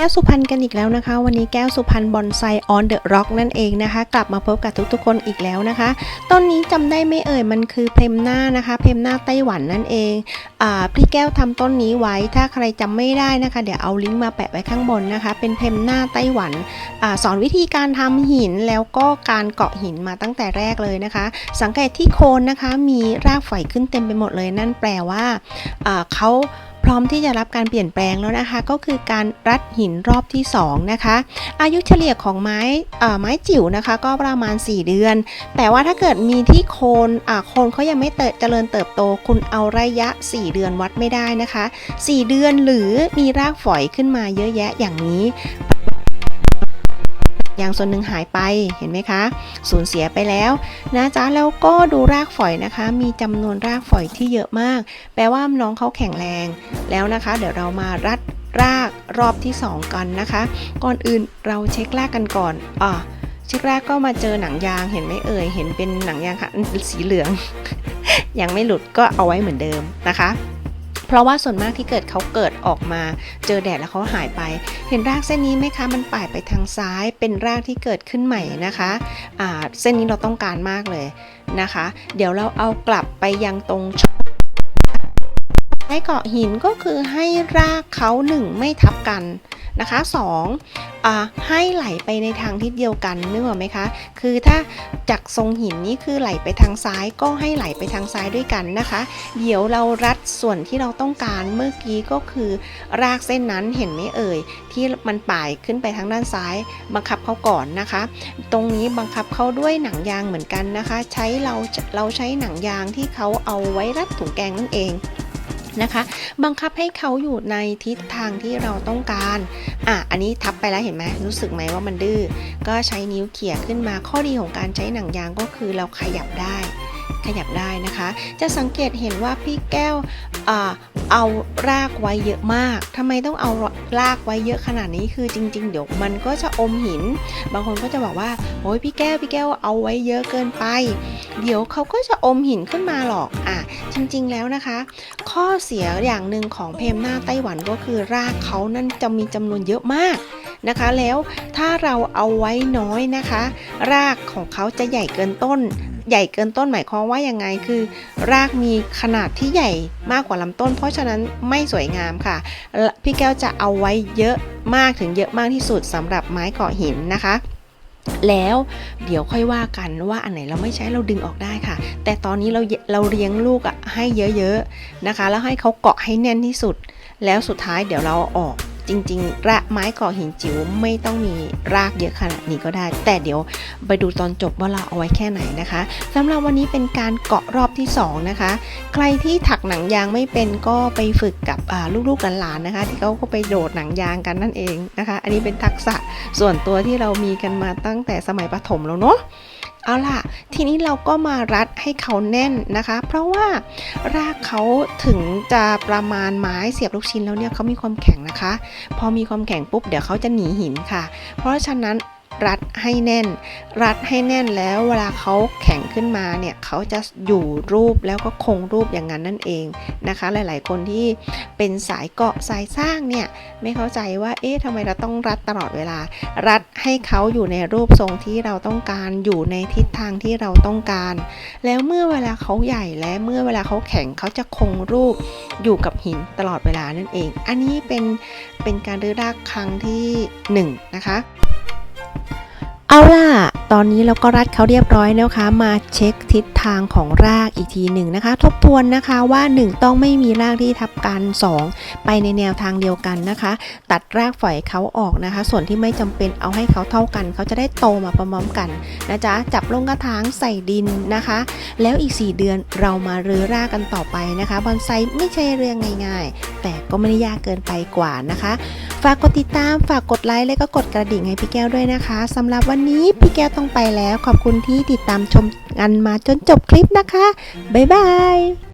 แก้วสุพรรณกันอีกแล้วนะคะ วันนี้แก้วสุพรรณบอนไซออนเดอะร็อกนั่นเองนะคะ กลับมาพบกับทุกๆคนอีกแล้วนะคะต้นนี้จำได้ไม่เอ่ยมันคือเพมหน้านะคะ เพมหน้าไต้หวันนั่นเองอ่าพี่แก้วทำต้นนี้ไว้ถ้าใครจำไม่ได้นะคะ เดี๋ยวเอาลิงก์มาแปะไว้ข้างบนนะคะ เป็นเพมหน้าไต้หวันอาสอนวิธีการทำหินแล้วก็การเกาะหินมาตั้งแต่แรกเลยนะคะ สังเกตที่โคนนะคะมีรากฝอยขึ้นเต็มไปหมดเลยนั่นแปลว่าอ่าเขา พร้อมที่จะรับการเปลี่ยนแปลงแล้วนะคะ ก็คือการรัดหินรอบที่2นะคะ อายุเฉลี่ยของไม้เอ่อไม้จิ๋วนะคะ ก็ประมาณ 4 เดือน แต่ว่าถ้าเกิดมีที่โคนอ่าโคนเขายังไม่เติบเจริญเติบโต คุณเอาระยะ 4 เดือนวัดไม่ได้นะคะ 4 เดือนหรือมีรากฝอยขึ้นมาเยอะแยะอย่างนี้ อย่างส่วนหนึ่งหายไปเห็นไหมคะ สูญเสียไปแล้วนะจ๊ะแล้วก็ดูรากฝอยนะคะ มีจำนวนรากฝอยที่เยอะมาก แปลว่าน้องเขาแข็งแรงแล้วนะคะ เดี๋ยวเรามารัดรากรอบที่ 2 กันนะคะ ก่อนอื่นเราเช็ครากกันก่อนอ่าเช็ครากก็มาเจอหนังยางเห็นไหมเอ่ยเห็นเป็นหนังยางค่ะสีเหลือง ยังไม่หลุดก็เอาไว้เหมือนเดิมนะคะ เพราะว่าส่วนมากที่เกิดเขาเกิดออกมาเจอแดดแล้วเขาหายไป เห็นรากเส้นนี้ไหมคะ มันป่ายไปทางซ้ายเป็นรากที่เกิดขึ้นใหม่นะคะะเส้นนี้เราต้องการมากเลยนะคะ เดี๋ยวเราเอากลับไปยังตรงช่องไม้เกาะหินก็คือให้รากเขาหนึ่งไม่ทับกัน นะคะสองอ่าให้ไหลไปในทางทิศเดียวกันนึกออกไหมคะ คือถ้าจากทรงหินนี่คือไหลไปทางซ้ายก็ให้ไหลไปทางซ้ายด้วยกันนะคะ เดี๋ยวเรารัดส่วนที่เราต้องการเมื่อกี้ก็คือรากเส้นนั้นเห็นไหมเอ่ย ที่มันป่ายขึ้นไปทางด้านซ้าย บังคับเขาก่อนนะคะ ตรงนี้บังคับเขาด้วยหนังยางเหมือนกันนะคะ ใช้เราเราใช้หนังยางที่เขาเอาไว้รัดถุงแกงนั่นเอง นะคะ บังคับให้เขาอยู่ในทิศทางที่เราต้องการ อะ อันนี้ทับไปแล้วเห็นไหมรู้สึกไหมว่ามันดื้อ ก็ใช้นิ้วเขี่ยขึ้นมา ข้อดีของการใช้หนังยางก็คือเราขยับได้ ขยับได้นะคะ จะสังเกตเห็นว่าพี่แก้วอเอารากไว้เยอะมากทำไมต้องเอารากไว้เยอะขนาดนี้คือจริง ๆ เดี๋ยวมันก็จะอมหิน บางคนก็จะบอกว่าโอ้ยพี่แก้วพี่แก้วเอาไว้เยอะเกินไป เดี๋ยวเขาก็จะอมหินขึ้นมาหรอกอะจริง ๆ แล้วนะคะ ข้อเสียอย่างหนึ่งของเพมหน้าไต้หวันก็คือรากเขานั่นจะมีจำนวนเยอะมากนะคะแล้วถ้าเราเอาไว้น้อยนะคะ รากของเขาจะใหญ่เกินต้น ใหญ่เกินต้นหมายความว่ายังไงคือ รากมีขนาดที่ใหญ่มากกว่าลำต้น เพราะฉะนั้นไม่สวยงามค่ะ พี่แก้วจะเอาไว้เยอะมากถึงเยอะมากที่สุดสำหรับไม้เกาะหินนะคะแล้วเดี๋ยวค่อยว่ากันว่าอันไหนเราไม่ใช้เราดึงออกได้ค่ะ แต่ตอนนี้เราเราเลี้ยงลูกอะให้เยอะๆนะคะ แล้วให้เขาเกาะให้แน่นที่สุด แล้วสุดท้ายเดี๋ยวเราออก จริงๆระไม้เกาะหินจิ๋วไม่ต้องมีรากเยอะขนาดนี้ก็ได้ แต่เดี๋ยวไปดูตอนจบว่าเราเอาไว้แค่ไหนนะคะสำหรับวันนี้เป็นการเกาะรอบที่สองนะคะใครที่ถักหนังยางไม่เป็นก็ไปฝึกกับลูกๆหลานๆนะคะ ที่เขาก็ไปโดดหนังยางกันนั่นเองนะคะ อันนี้เป็นทักษะส่วนตัวที่เรามีกันมาตั้งแต่สมัยประถมแล้วเนาะ เอาล่ะ ทีนี้เราก็มารัดให้เขาแน่นนะคะ เพราะว่ารากเขาถึงจะประมาณไม้เสียบลูกชิ้นแล้วเนี่ยเขามีความแข็งนะคะ พอมีความแข็งปุ๊บเดี๋ยวเขาจะหนีหินค่ะ เพราะฉะนั้น รัดให้แน่น รัดให้แน่นแล้วเวลาเขาแข็งขึ้นมาเนี่ยเขาจะอยู่รูปแล้วก็คงรูปอย่างนั้นนั่นเองนะคะ หลายๆ คนที่เป็นสายเกาะสายสร้างเนี่ยไม่เข้าใจว่าเอ๊ะทำไมเราต้องรัดตลอดเวลา รัดให้เขาอยู่ในรูปทรงที่เราต้องการอยู่ในทิศทางที่เราต้องการ แล้วเมื่อเวลาเขาใหญ่และเมื่อเวลาเขาแข็งเขาจะคงรูปอยู่กับหินตลอดเวลานั่นเอง อันนี้เป็นเป็นการรื้อรากครั้งที่หนึ่งนะคะ เอาล่ะ ตอนนี้เราก็รัดเขาเรียบร้อยแล้วคะ มาเช็คทิศทางของรากอีกทีหนึ่งนะคะ ทบทวนนะคะว่า 1 ต้องไม่มีรากที่ทับกัน 2 ไปในแนวทางเดียวกันนะคะ ตัดรากฝอยเขาออกนะคะ ส่วนที่ไม่จำเป็นเอาให้เขาเท่ากัน เขาจะได้โตมาพร้อมกันนะจ๊ะ จับลงกระถางใส่ดินนะคะ แล้วอีก 4 เดือนเรามารื้อรากกันต่อไปนะคะ บอนไซไม่ใช่เรื่องง่าย ๆ แต่ก็ไม่ได้ยากเกินไปกว่านะคะฝากกดติดตาม ฝากกดไลค์ และก็กดกระดิ่งให้พี่แก้วด้วยนะคะสำหรับวันนี้พี่แก้วต้องไปแล้ว ขอบคุณที่ติดตามชมกันมาจนจบคลิปนะคะ บ๊ายบาย